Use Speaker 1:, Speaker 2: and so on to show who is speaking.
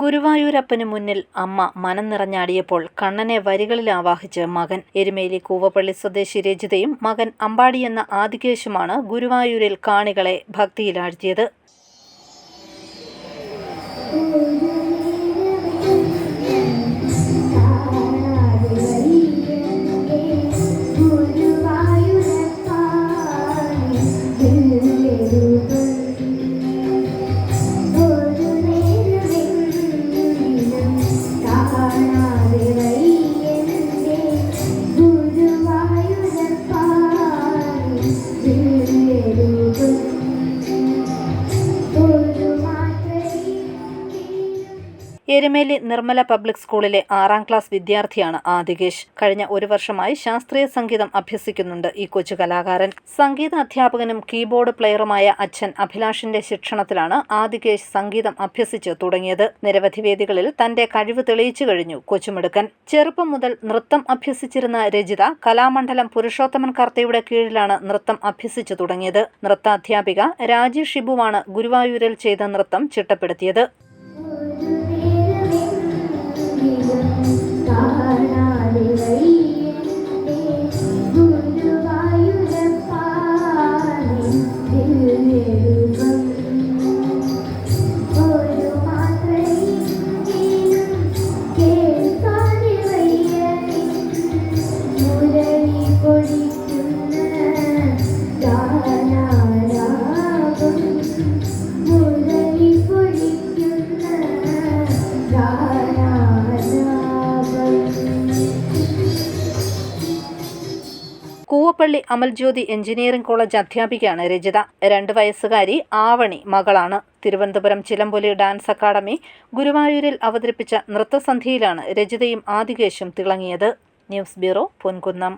Speaker 1: ഗുരുവായൂരപ്പന് മുന്നിൽ അമ്മ മനം നിറഞ്ഞാടിയപ്പോൾ കണ്ണനെ വരികളിൽ ആവാഹിച്ച് മകൻ എരുമേലി കൂവപ്പള്ളി സ്വദേശി രജിതയും മകൻ അമ്പാടി എന്ന ആദികേശുമാണ് ഗുരുവായൂരിൽ കാണികളെ ഭക്തിയിലാഴ്ത്തിയത്. എരുമേലി നിർമ്മല പബ്ലിക് സ്കൂളിലെ ആറാം ക്ലാസ് വിദ്യാർത്ഥിയാണ് ആദികേഷ്. കഴിഞ്ഞ ഒരു വർഷമായി ശാസ്ത്രീയ സംഗീതം അഭ്യസിക്കുന്നുണ്ട് ഈ കൊച്ചു കലാകാരൻ. സംഗീത അധ്യാപകനും കീബോർഡ് പ്ലെയറുമായ അച്ഛൻ അഭിലാഷിന്റെ ശിക്ഷണത്തിലാണ് ആദികേഷ് സംഗീതം അഭ്യസിച്ച് തുടങ്ങിയത്. നിരവധി വേദികളിൽ തന്റെ കഴിവ് തെളിയിച്ചു കഴിഞ്ഞു കൊച്ചുമിടുക്കൻ. ചെറുപ്പം മുതൽ നൃത്തം അഭ്യസിച്ചിരുന്ന രജിത കലാമണ്ഡലം പുരുഷോത്തമൻ കർത്തയുടെ കീഴിലാണ് നൃത്തം അഭ്യസിച്ചു തുടങ്ങിയത്. നൃത്താധ്യാപിക രാജി ഷിബുവാണ് ഗുരുവായൂരിൽ ചെയ്ത നൃത്തം ചിട്ടപ്പെടുത്തിയത്. കൂവപ്പള്ളി അമൽജ്യോതി എഞ്ചിനീയറിംഗ് കോളേജ് അധ്യാപികയാണ് രജിത. രണ്ട് വയസ്സുകാരി ആവണി മകളാണ്. തിരുവനന്തപുരം ചിലമ്പൊലി ഡാൻസ് അക്കാദമി ഗുരുവായൂരിൽ അവതരിപ്പിച്ച നൃത്തസന്ധിയിലാണ് രജിതയും ആദികേശും തിളങ്ങിയത്. News bureau Ponkunnam.